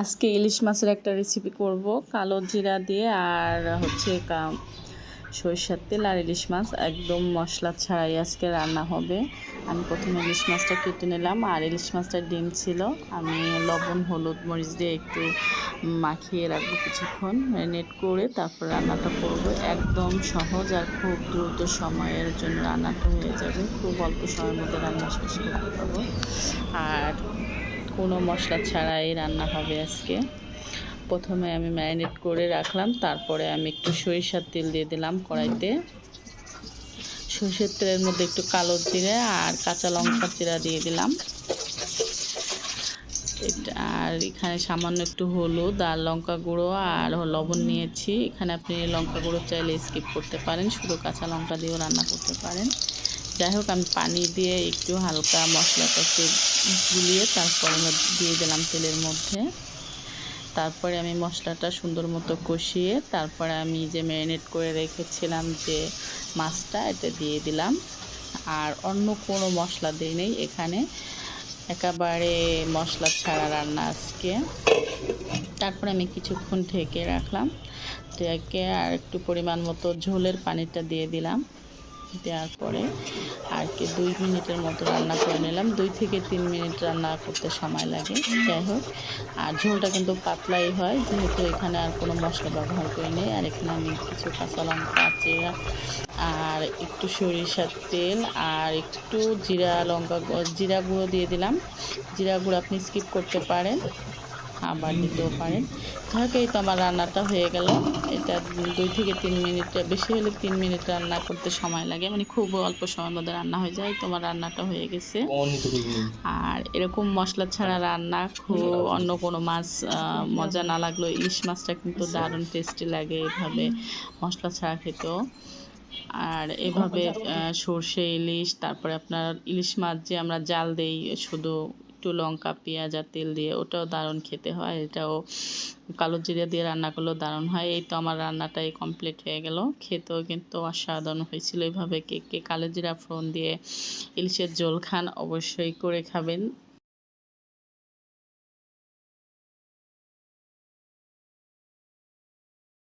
আজকে ইলিশ মাছের একটা রেসিপি করব, কালো জিরা দিয়ে আর হচ্ছে সরিষার তেল আর ইলিশ মাছ, একদম মশলা ছাড়াই আজকে রান্না হবে। আমি প্রথমে ইলিশ মাছটা কেটে নিলাম আর ইলিশ মাছটা ডিম ছিল। আমি লবণ, হলুদ, মরিচ দিয়ে একটু মাখিয়ে রাখব কিছুক্ষণ ম্যারিনেট করে তারপর রান্নাটা করব। একদম সহজ আর খুব দ্রুত সময়ের জন্য রান্নাটা হয়ে যাবে। খুব অল্প সময়ের মধ্যে রান্না শেষ পারব আর কোনো মশলা ছাড়াই রান্না হবে আজকে। প্রথমে আমি ম্যারিনেট করে রাখলাম, তারপরে আমি একটু সরিষার তেল দিয়ে দিলাম কড়াইতে। সরিষার তেলের মধ্যে একটু কালো জিরে আর কাঁচা লঙ্কা চিরা দিয়ে দিলাম। আর এখানে সামান্য একটু হলুদ আর লঙ্কা গুঁড়ো আর লবণ নিয়েছি। এখানে আপনি লঙ্কা গুঁড়ো চাইলে স্কিপ করতে পারেন, শুধু কাঁচা লঙ্কা দিয়েও রান্না করতে পারেন। যাই হোক, আমি পানি দিয়ে একটু হালকা মশলাটাকে গুলিয়ে তারপরে দিয়ে দিলাম তেলের মধ্যে। তারপরে আমি মশলাটা সুন্দর মতো কষিয়ে তারপরে আমি যে ম্যারিনেট করে রেখেছিলাম যে মাছটা, এটা দিয়ে দিলাম। আর অন্য কোনো মশলা দিই নেই এখানে। একেবারে মশলা ছাড়া রান্না আজকে। তারপরে আমি কিছুক্ষণ ঢেকে রাখলাম। ঢেকে আর একটু পরিমাণ মতো ঝোলের পানিটা দিয়ে দিলাম। দেওয়ার পরে আর কি দুই মিনিটের মতো রান্না করে নিলাম। দুই থেকে তিন মিনিট রান্না করতে সময় লাগে। যাই হোক, আর ঝোলটা কিন্তু পাতলাই হয়, যেহেতু এখানে আর কোনো মশলা ব্যবহার করি নেই। আর এখানে আমি কিছু কাঁচা লঙ্কা চেরা আর একটু সরিষার তেল আর একটু জিরা লঙ্কা জিরা গুঁড়ো দিয়ে দিলাম। জিরা গুঁড়ো আপনি স্কিপ করতে পারেন। আবার দিতেও পারেন। যাক এই তো আমার রান্নাটা হয়ে গেল। এটা দুই থেকে তিন মিনিট, বেশি হলে তিন মিনিট রান্না করতে সময় লাগে। মানে খুব অল্প সময়ের মধ্যে রান্না হয়ে যায়। তোমার রান্নাটা হয়ে গেছে। আর এরকম মশলা ছাড়া রান্না খুব অন্য কোনো মাছ মজা না লাগলেও ইলিশ মাছটা কিন্তু দারুণ টেস্টি লাগে এভাবে মশলা ছাড়া খেতেও। আর এভাবে সর্ষে, ইলিশ, তারপরে আপনার ইলিশ মাছ যে আমরা জাল দেই, শুধু একটু লঙ্কা, পেঁয়াজ আর তেল দিয়ে ওটাও দারুণ খেতে হয়। এটাও কালো জিরে দিয়ে রান্না করলেও দারুণ হয়। এই তো আমার রান্নাটাই কমপ্লিট হয়ে গেল। খেতেও কিন্তু অসাধারণ হয়েছিল। এইভাবে কেক কে কালো জিরা ফোড়ন দিয়ে ইলিশের ঝোল খান অবশ্যই করে খাবেন।